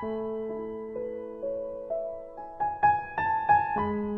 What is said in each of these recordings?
thank you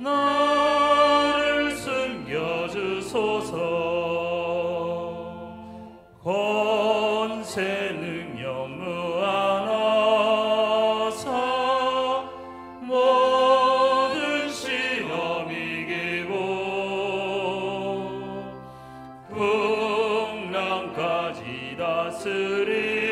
나를 숨겨주소서. 권세 능력 무한하사 모든 시험 이기고 풍랑까지 다스리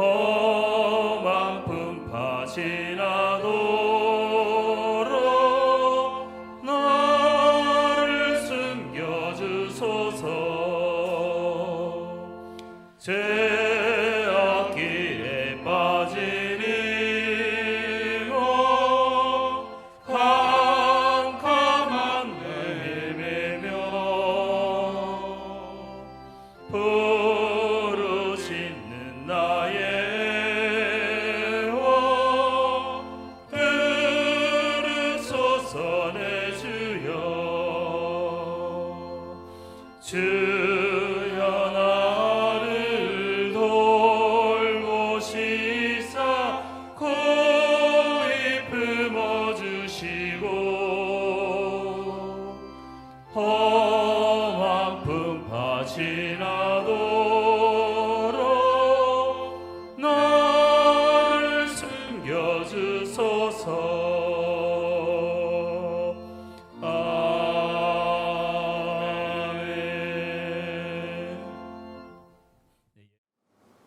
험한 풍파 지나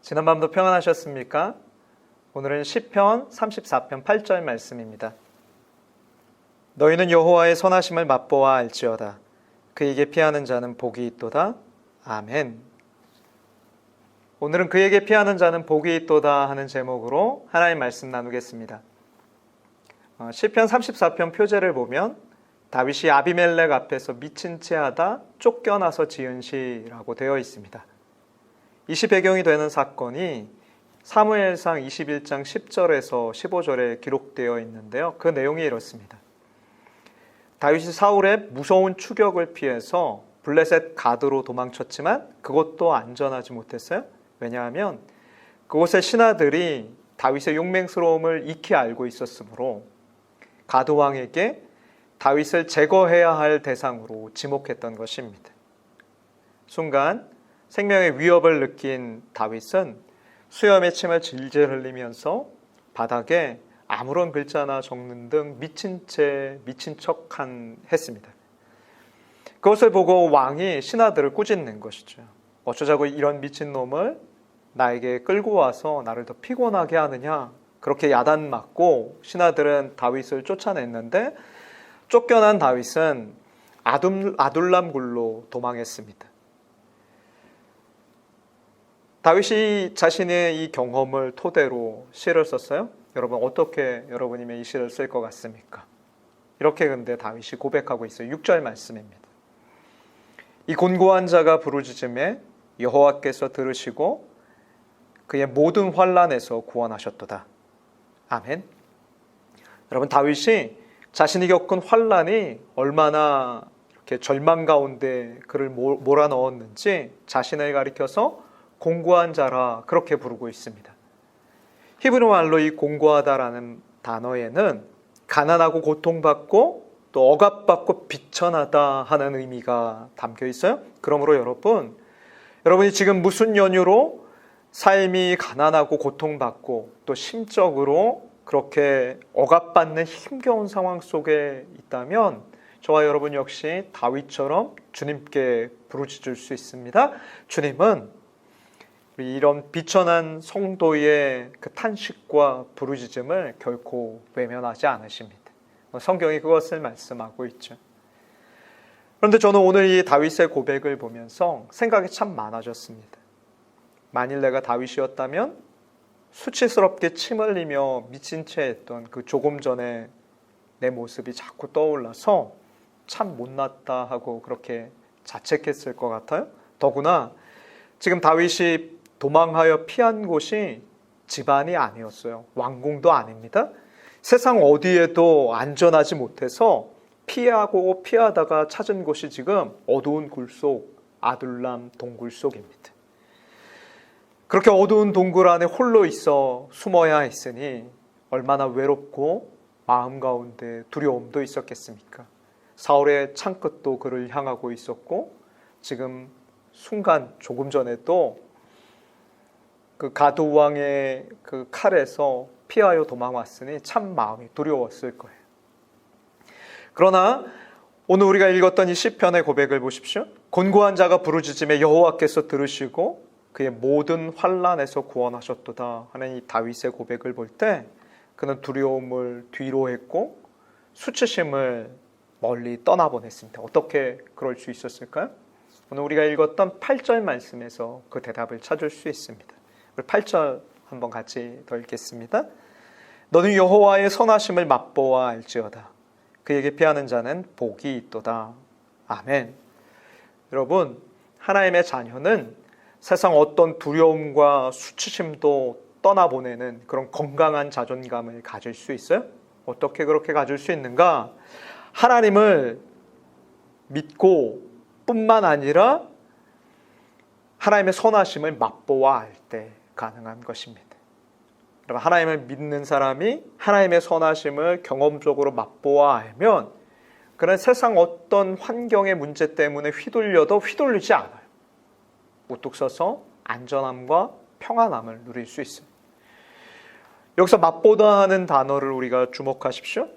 지난 밤도 평안하셨습니까? 오늘은 시편 34편 8절 말씀입니다. 너희는 여호와의 선하심을 맛보아 알지어다. 그에게 피하는 자는 복이 있도다. 아멘. 오늘은 그에게 피하는 자는 복이 있도다 하는 제목으로 하나님 말씀 나누겠습니다. 어, 시편 34편 표제를 보면 다윗이 아비멜렉 앞에서 미친 채 하다 쫓겨나서 지은 시라고 되어 있습니다. 이시 배경이 되는 사건이 사무엘상 21장 10절에서 15절에 기록되어 있는데요. 그 내용이 이렇습니다. 다윗이 사울의 무서운 추격을 피해서 블레셋 가드로 도망쳤지만 그것도 안전하지 못했어요. 왜냐하면 그곳의 신하들이 다윗의 용맹스러움을 익히 알고 있었으므로 가드 왕에게 다윗을 제거해야 할 대상으로 지목했던 것입니다. 순간 생명의 위협을 느낀 다윗은 수염의 침을 질질 흘리면서 바닥에 아무런 글자나 적는 등 미친 채 미친 척한 했습니다. 그것을 보고 왕이 신하들을 꾸짖는 것이죠. 어쩌자고 이런 미친 놈을 나에게 끌고 와서 나를 더 피곤하게 하느냐. 그렇게 야단 맞고 신하들은 다윗을 쫓아냈는데 쫓겨난 다윗은 아둠, 아둘람 굴로 도망했습니다. 다윗이 자신의 이 경험을 토대로 시를 썼어요. 여러분 어떻게 여러분이면 이 시를 쓸 것 같습니까? 이렇게 근데 다윗이 고백하고 있어요. 6절 말씀입니다. 이 곤고한 자가 부르짖음에 여호와께서 들으시고 그의 모든 환란에서 구원하셨도다. 아멘. 여러분 다윗이 자신이 겪은 환란이 얼마나 이렇게 절망 가운데 그를 몰아 넣었는지 자신을 가리켜서 공고한 자라 그렇게 부르고 있습니다. 히브리 말로 이 공고하다라는 단어에는 가난하고 고통받고 또 억압받고 비천하다 하는 의미가 담겨 있어요. 그러므로 여러분, 여러분이 지금 무슨 연유로 삶이 가난하고 고통받고 또 심적으로 그렇게 억압받는 힘겨운 상황 속에 있다면 저와 여러분 역시 다윗처럼 주님께 부르짖을 수 있습니다. 주님은 이런 비천한 성도의 그 탄식과 부르짖음을 결코 외면하지 않으십니다. 성경이 그것을 말씀하고 있죠. 그런데 저는 오늘 이 다윗의 고백을 보면서 생각이 참 많아졌습니다. 만일 내가 다윗이었다면 수치스럽게 침 흘리며 미친 채 했던 그 조금 전에 내 모습이 자꾸 떠올라서 참 못났다 하고 그렇게 자책했을 것 같아요. 더구나 지금 다윗이 도망하여 피한 곳이 집안이 아니었어요. 왕궁도 아닙니다. 세상 어디에도 안전하지 못해서 피하고 피하다가 찾은 곳이 지금 어두운 굴속 아둘람 동굴 속입니다. 그렇게 어두운 동굴 안에 홀로 있어 숨어야 했으니 얼마나 외롭고 마음 가운데 두려움도 있었겠습니까? 사울의 창끝도 그를 향하고 있었고 지금 순간 조금 전에도 그 가두 왕의 그 칼에서 피하여 도망왔으니 참 마음이 두려웠을 거예요. 그러나 오늘 우리가 읽었던 이 시편의 고백을 보십시오. 곤고한 자가 부르짖음에 여호와께서 들으시고 그의 모든 환란에서 구원하셨도다 하는 이 다윗의 고백을 볼 때 그는 두려움을 뒤로 했고 수치심을 멀리 떠나보냈습니다. 어떻게 그럴 수 있었을까요? 오늘 우리가 읽었던 8절 말씀에서 그 대답을 찾을 수 있습니다. 우리 8절 한번 같이 더 읽겠습니다. 너는 여호와의 선하심을 맛보아 알지어다. 그에게 피하는 자는 복이 있도다. 아멘. 여러분, 하나님의 자녀는 세상 어떤 두려움과 수치심도 떠나보내는 그런 건강한 자존감을 가질 수 있어요? 어떻게 그렇게 가질 수 있는가? 하나님을 믿고 뿐만 아니라 하나님의 선하심을 맛보아 알때 가능한 것입니다. 여러분, 하나님을 믿는 사람이 하나님의 선하심을 경험적으로 맛보아 알면 그는 세상 어떤 환경의 문제 때문에 휘둘려도 휘둘리지 않아요. 우뚝 서서 안전함과 평안함을 누릴 수 있어요. 여기서 맛보다 하는 단어를 우리가 주목하십시오.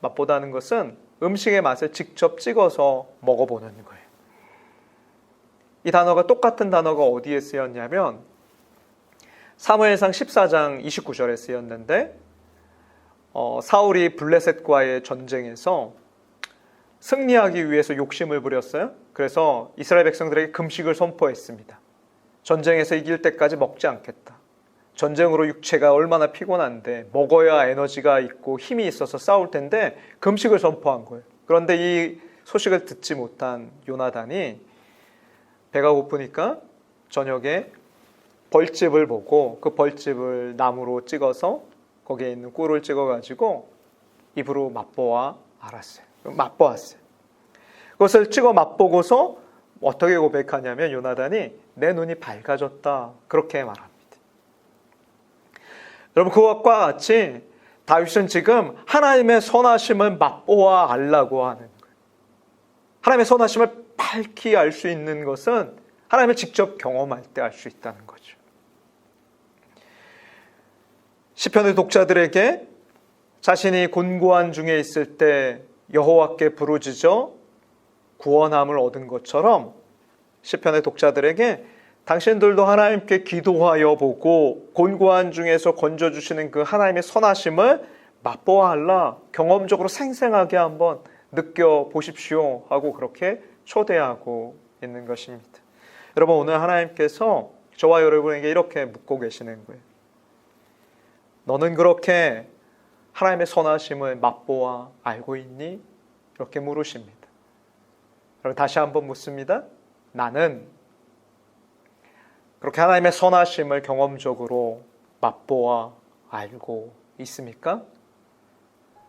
맛보다 하는 것은 음식의 맛을 직접 찍어서 먹어보는 거예요. 이 단어가 똑같은 단어가 어디에 쓰였냐면 사무엘상 14장 29절에 쓰였는데 어, 사울이 블레셋과의 전쟁에서 승리하기 위해서 욕심을 부렸어요. 그래서 이스라엘 백성들에게 금식을 선포했습니다. 전쟁에서 이길 때까지 먹지 않겠다. 전쟁으로 육체가 얼마나 피곤한데 먹어야 에너지가 있고 힘이 있어서 싸울 텐데 금식을 선포한 거예요. 그런데 이 소식을 듣지 못한 요나단이 배가 고프니까 저녁에 벌집을 보고 그 벌집을 나무로 찍어서 거기에 있는 꿀을 찍어가지고 입으로 맛보아 알았어요. 맛보았어요. 그것을 찍어 맛보고서 어떻게 고백하냐면 요나단이 내 눈이 밝아졌다 그렇게 말합니다. 여러분 그것과 같이 다윗은 지금 하나님의 선하심을 맛보아 알라고 하는 거예요. 하나님의 선하심을 밝히 알 수 있는 것은 하나님을 직접 경험할 때 알 수 있다는 거죠. 시편의 독자들에게 자신이 곤고한 중에 있을 때 여호와께 부르짖어 구원함을 얻은 것처럼 시편의 독자들에게 당신들도 하나님께 기도하여 보고 곤고한 중에서 건져 주시는 그 하나님의 선하심을 맛보아 할라 경험적으로 생생하게 한번 느껴 보십시오 하고 그렇게 초대하고 있는 것입니다. 여러분 오늘 하나님께서 저와 여러분에게 이렇게 묻고 계시는 거예요. 너는 그렇게 하나님의 선하심을 맛보아 알고 있니? 이렇게 물으십니다. 그럼 다시 한번 묻습니다. 나는 그렇게 하나님의 선하심을 경험적으로 맛보아 알고 있습니까?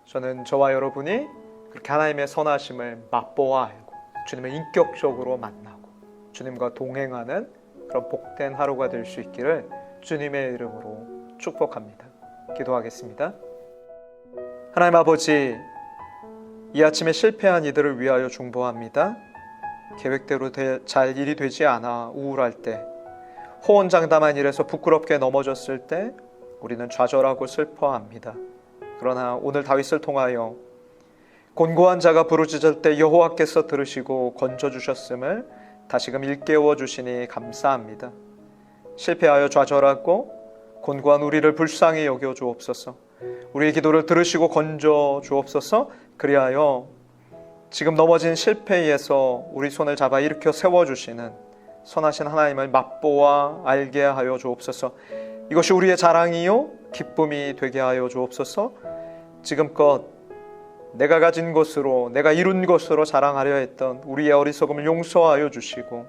저는 저와 여러분이 그렇게 하나님의 선하심을 맛보아 알고 주님을 인격적으로 만나고 주님과 동행하는 그런 복된 하루가 될 수 있기를 주님의 이름으로 축복합니다. 기도하겠습니다. 하나님 아버지, 이 아침에 실패한 이들을 위하여 중보합니다. 계획대로 되- 잘 일이 되지 않아 우울할 때, 호언장담한 일에서 부끄럽게 넘어졌을 때 우리는 좌절하고 슬퍼합니다. 그러나 오늘 다윗을 통하여 곤고한 자가 부르짖을 때 여호와께서 들으시고 건져 주셨음을 다시금 일깨워 주시니 감사합니다. 실패하여 좌절하고 곤고한 우리를 불쌍히 여겨 주옵소서. 우리의 기도를 들으시고 건져 주옵소서. 그리하여 지금 넘어진 실패에서 우리 손을 잡아 일으켜 세워 주시는 선하신 하나님을 맛보아 알게 하여 주옵소서. 이것이 우리의 자랑이요 기쁨이 되게 하여 주옵소서. 지금껏 내가 가진 것으로 내가 이룬 것으로 자랑하려 했던 우리의 어리석음을 용서하여 주시고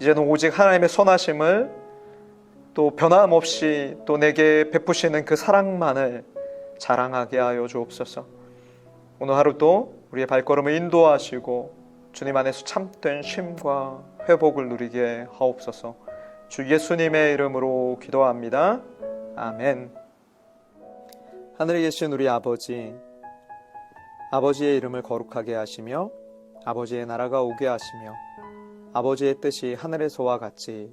이제는 오직 하나님의 선하심을 또 변함없이 또 내게 베푸시는 그 사랑만을 자랑하게 하여 주옵소서. 오늘 하루도 우리의 발걸음을 인도하시고 주님 안에서 참된 쉼과 회복을 누리게 하옵소서. 주 예수님의 이름으로 기도합니다. 아멘. 하늘에 계신 우리 아버지, 아버지의 이름을 거룩하게 하시며 아버지의 나라가 오게 하시며 아버지의 뜻이 하늘에서와 같이